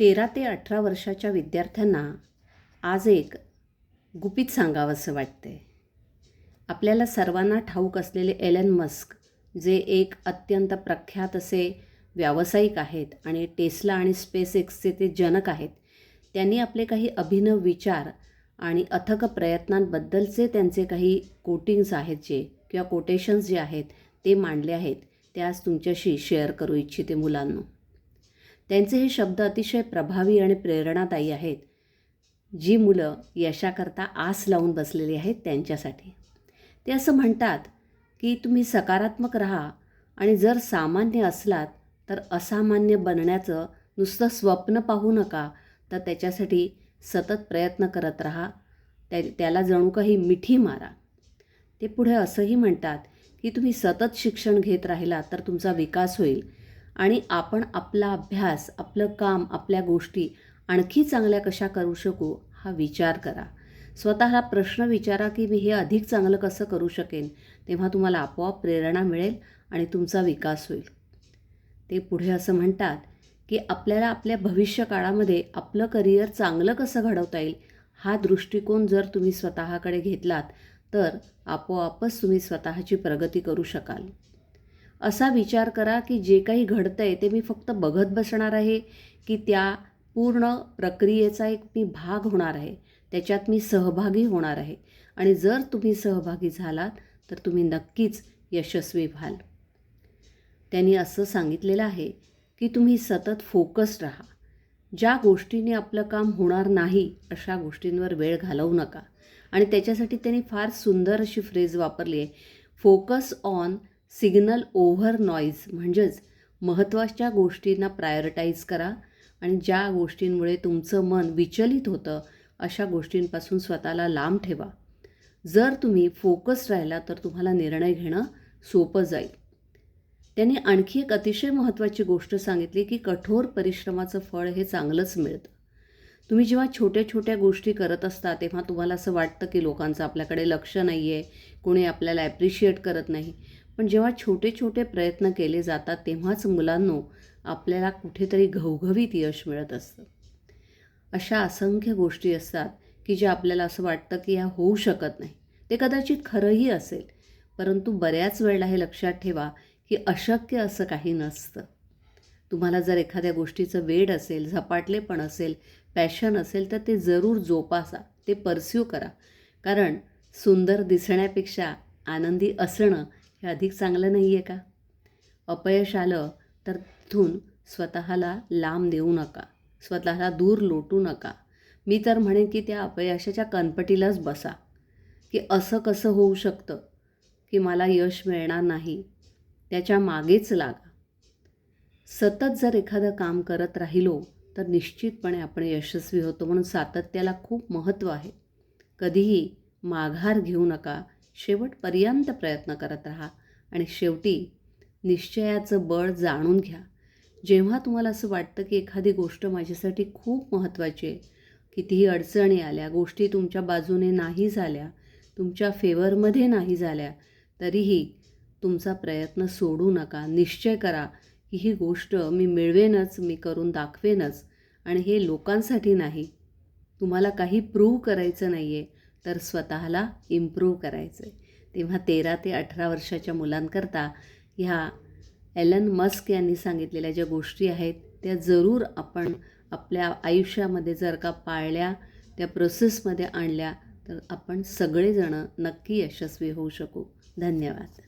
तेरा ते अठरा वर्षाच्या विद्यार्थ्यांना आज एक गुपित सांगावंसं वाटते आपल्याला सर्वांना ठाऊक असलेले एलन मस्क जे एक अत्यंत प्रख्यात असे व्यावसायिक आहेत आणि टेस्ला आणि स्पेस एक्सचे ते जनक आहेत त्यांनी आपले काही अभिनव विचार आणि अथक प्रयत्नांबद्दलचे त्यांचे काही कोटिंग्स आहेत जे किंवा कोटेशन्स जे आहेत ते मांडले आहेत ते आज तुमच्याशी शेअर करू इच्छिते मुलांनो. त्यांचे हे शब्द अतिशय प्रभावी आणि प्रेरणादायी आहेत. जी मुलं यशाकरता आस लावून बसलेली आहेत त्यांच्यासाठी. ते असं म्हणतात की तुम्ही सकारात्मक राहा आणि जर सामान्य असलात तर असामान्य बनण्याचं नुसतं स्वप्न पाहू नका तर त्याच्यासाठी सतत प्रयत्न करत राहा. त्या त्याला जणू काही मिठी मारा. ते पुढे असंही म्हणतात की तुम्ही सतत शिक्षण घेत राहिलात तर तुमचा विकास होईल. आणि आपण आपला अभ्यास आपलं काम आपल्या गोष्टी आणखी चांगल्या कशा करू शकू हा विचार करा. स्वतःला प्रश्न विचारा की मी हे अधिक चांगलं कसं करू शकेन तेव्हा तुम्हाला आपोआप प्रेरणा मिळेल आणि तुमचा विकास होईल. ते पुढे असं म्हणतात की आपल्याला आपल्या भविष्य काळामध्ये आपलं करिअर चांगलं कसं घडवता येईल हा दृष्टिकोन जर तुम्ही स्वतःकडे घेतलात तर आपोआपच तुम्ही स्वतःची प्रगती करू शकाल. असा विचार करा की जे काही घडतं आहे ते मी फक्त बघत बसणार आहे की त्या पूर्ण प्रक्रियेचा एक मी भाग होणार आहे त्याच्यात मी सहभागी होणार आहे. आणि जर तुम्ही सहभागी झालात तर तुम्ही नक्कीच यशस्वी व्हाल. त्यांनी असं सांगितलेलं आहे की तुम्ही सतत फोकस्ड राहा. ज्या गोष्टीने आपलं काम होणार नाही अशा गोष्टींवर वेळ घालवू नका. आणि त्याच्यासाठी त्यांनी फार सुंदर अशी फ्रेज वापरली आहे. Focus on signal over noise म्हणजेच महत्त्वाच्या गोष्टींना प्रायोरिटाईज करा आणि ज्या गोष्टींमुळे तुमचं मन विचलित होतं अशा गोष्टींपासून स्वतःला लांब ठेवा. जर तुम्ही फोकस राहिला तर तुम्हाला निर्णय घेणं सोपं जाईल. त्यांनी आणखी एक अतिशय महत्त्वाची गोष्ट सांगितली की कठोर परिश्रमाचं फळ हे चांगलंच मिळतं. तुम्ही जेव्हा छोट्या छोट्या गोष्टी करत असता तेव्हा तुम्हाला असं वाटतं की लोकांचं आपल्याकडे लक्ष नाही आहे कोणी आपल्याला ॲप्रिशिएट करत नाही. पण जेव्हा छोटे छोटे प्रयत्न केले जातात तेव्हाच मुलांनो आपल्याला कुठेतरी घवघवीत यश मिळत असतं. अशा असंख्य गोष्टी असतात की ज्या आपल्याला असं वाटतं की ह्या होऊ शकत नाही. ते कदाचित खरंही असेल परंतु बऱ्याच वेळेला हे लक्षात ठेवा की अशक्य असं काही नसतं. तुम्हाला जर एखाद्या गोष्टीचं वेड असेल झपाटलेपण असेल पॅशन असेल तर ते जरूर जोपासा ते परस्यू करा. कारण सुंदर दिसण्यापेक्षा आनंदी असणं हे अधिक चांगलं नाही आहे का? अपयश आलं तर तिथून स्वतःला लांब देऊ नका. स्वतःला दूर लोटू नका. मी तर म्हणेन की त्या अपयशाच्या कनपटीलाच बसा. की असं कसं होऊ शकतं? की मला यश मिळणार नाही? त्याच्या मागेच लागा. सतत जर एखादं काम करत राहिलो तर निश्चितपणे आपण यशस्वी होतो म्हणून सातत्याला खूप महत्त्व आहे. कधीही माघार घेऊ नका. शेवटपर्यंत प्रयत्न करत राहा. आणि शेवटी निश्चयाचं बळ जाणून घ्या. जेव्हा तुम्हाला असं वाटतं की एखादी गोष्ट माझ्यासाठी खूप महत्त्वाची आहे कितीही अडचणी आल्या गोष्टी तुमच्या बाजूने नाही झाल्या तुमच्या फेवरमध्ये नाही झाल्या तरीही तुमचा प्रयत्न सोडू नका. निश्चय करा की ही गोष्ट मी मिळवेनच मी करून दाखवेनच. आणि हे लोकांसाठी नाही. तुम्हाला काही प्रूव्ह करायचं नाही आहे तर स्वतःला इम्प्रूव्ह करायचं आहे तेव्हा तेरा ते अठरा वर्षाच्या मुलांकरता ह्या एलन मस्क यांनी सांगितलेल्या ज्या गोष्टी आहेत त्या जरूर आपण आपल्या आयुष्यामध्ये जर का पाळल्या त्या प्रोसेसमध्ये आणल्या तर आपण सगळेजणं नक्की यशस्वी होऊ शकू. धन्यवाद.